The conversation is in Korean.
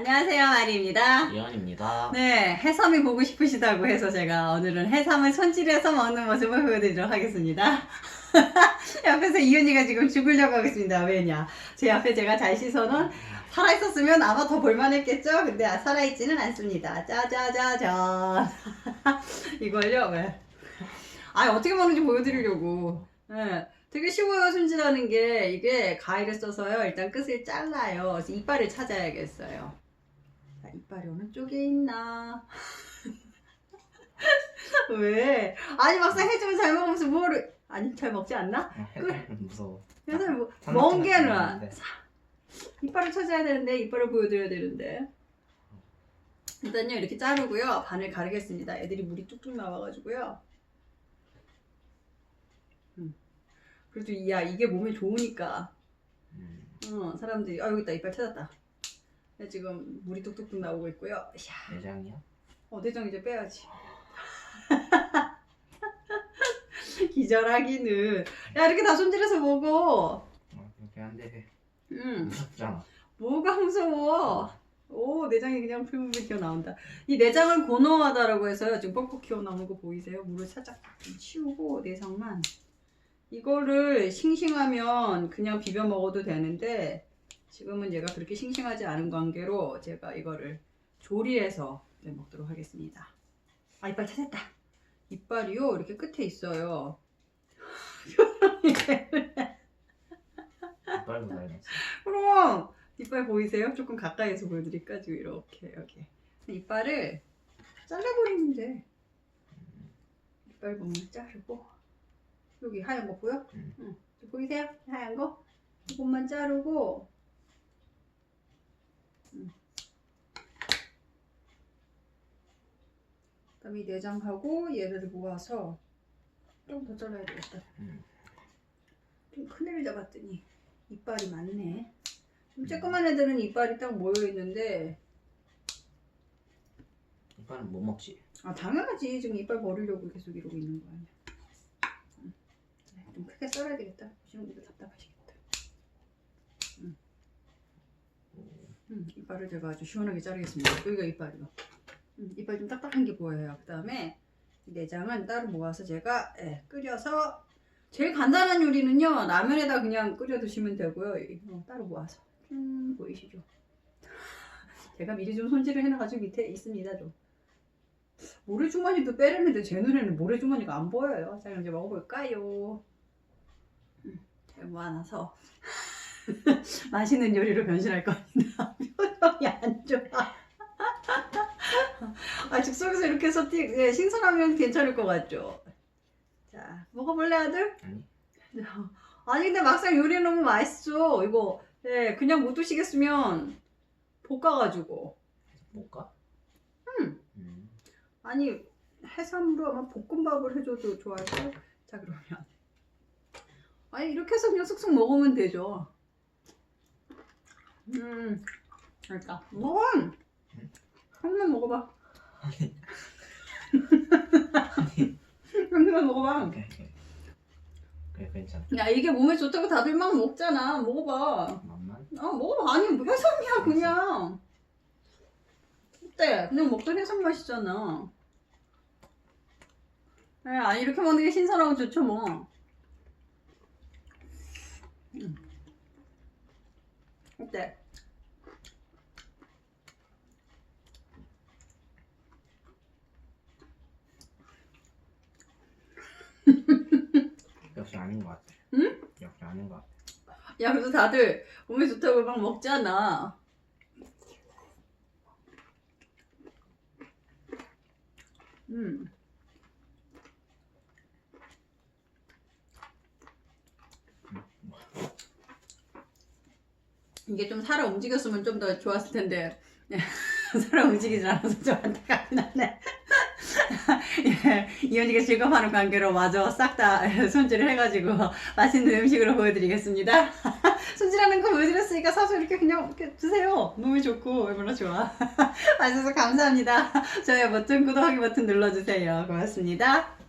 안녕하세요, 마리입니다. 이현입니다. 네, 해삼이 보고 싶으시다고 해서 제가 오늘은 해삼을 손질해서 먹는 모습을 보여드리도록 하겠습니다. 옆에서 이현이가 지금 죽으려고 하겠습니다. 왜냐? 제 앞에 제가 잘 씻어놓은 살아있었으면 아마 더 볼만했겠죠? 근데 살아있지는 않습니다. 짜자자잔. 이걸요, 왜? 아, 어떻게 먹는지 보여드리려고. 네, 되게 쉬워요, 손질하는 게. 이게 가위를 써서요, 일단 끝을 잘라요. 그래서 이빨을 찾아야겠어요. 자, 이빨이 어느 쪽에 있나? 왜? 아니, 막상 해주면 잘 먹으면서 뭐를. 아니, 잘 먹지 않나? 무서워. 그래서 뭐, 삼각형 먼 게는 같은데. 이빨을 찾아야 되는데 이빨을 보여드려야 되는데 일단요 이렇게 자르고요 반을 가르겠습니다 애들이 물이 뚝뚝 나와가지고요 음. 그래도 야 이게 몸에 좋으니까 음, 어, 사람들이 아 여기 있다 이빨 찾았다 네, 지금 물이 뚝뚝뚝 나오고 있고요 이야, 내장이요? 어 내장 이제 빼야지 기절하기는 야 이렇게 다 손질해서 먹어 어, 그렇게 한데 음. 무섭잖아. 뭐가 무서워? 오 내장이 그냥 풀물이 튀어 나온다. 이 내장을 고노하다라고 해서요. 지금 뻑뻑 튀어 나오는 거 보이세요? 물을 살짝 좀 치우고 내장만 이거를 싱싱하면 그냥 비벼 먹어도 되는데 지금은 얘가 그렇게 싱싱하지 않은 관계로 제가 이거를 조리해서 네, 먹도록 하겠습니다. 아 이빨 찾았다. 이빨이요 이렇게 끝에 있어요. 이빨도 닮았어. 그럼 이빨 보이세요? 조금 가까이에서 보여드릴까? 지금 이렇게 여기 이빨을 잘라버리면 돼 이빨 부분 자르고 여기 하얀 거 보여? 음. 응. 보이세요? 하얀 거? 이것만 자르고 응. 그다음에 이 내장하고 얘를 모아서 좀 더 잘라야 되겠다 음. 좀큰 애를 잡았더니 이빨이 많네. 좀 쬐끄만 애들은 이빨이 딱 모여 있는데 이빨은 못 먹지. 아 당연하지 지금 이빨 버리려고 계속 이러고 있는 거 아니야. 음. 네, 좀 크게 썰어야 되겠다. 시험이도 답답하시겠다. 음. 음, 이빨을 제가 아주 시원하게 자르겠습니다. 여기가 이빨이요. 음, 이빨 좀 딱딱한 게 보여요. 그 다음에 내장은 따로 모아서 제가 예, 끓여서 제일 간단한 요리는요 라면에다 그냥 끓여 드시면 되고요. 이거 따로 모아서. 음 보이시죠? 제가 미리 좀 손질을 해놔가지고 밑에 있습니다 좀. 모래주머니도 빼려는데 제 눈에는 모래주머니가 안 보여요. 자 그럼 이제 먹어볼까요? 음, 잘 모아놔서 맛있는 요리로 변신할 겁니다 표정이 안 좋아 아 즉석에서 이렇게 해서 띠- 예, 신선하면 괜찮을 것 같죠 자 먹어볼래 아들? 아니. 아니 근데 막상 요리해 놓으면 맛있어 이거 예 그냥 못 드시겠으면 볶아가지고 못가? 음. 음. 아니 해삼으로 아마 볶음밥을 해줘도 좋아할걸? 자 그러면 아니 이렇게 해서 그냥 쑥쑥 먹으면 되죠 음 그러니까. 먹어 한 입만 먹어봐. 한 입만 먹어봐. 그래 괜찮아. 야 이게 몸에 좋다고 다들 막 먹잖아. 먹어봐. 맛만. 아 먹어봐. 아니 뭐 해삼이야 그냥. 어때? 그냥 먹던 해삼 맛이잖아. 에 아니 이렇게 먹는 게 신선하고 좋죠 뭐. 음. 어때 역시 아닌 것 같아. 응? 역시 아닌 것 같아. 야 그래서 다들 몸에 좋다고 막 먹잖아 음 이게 좀 살아 움직였으면 좀 더 좋았을 텐데. 살아 움직이지 않아서 좀 안타깝긴 하네 예, 이현이가 즐거워하는 관계로 마저 싹 다 손질을 해가지고 맛있는 음식으로 보여드리겠습니다. 손질하는 거 보여드렸으니까 사서 이렇게 그냥 이렇게 드세요. 몸이 좋고 얼마나 좋아. 맛있어서 감사합니다. 좋아요 버튼 구독하기 버튼 눌러주세요. 고맙습니다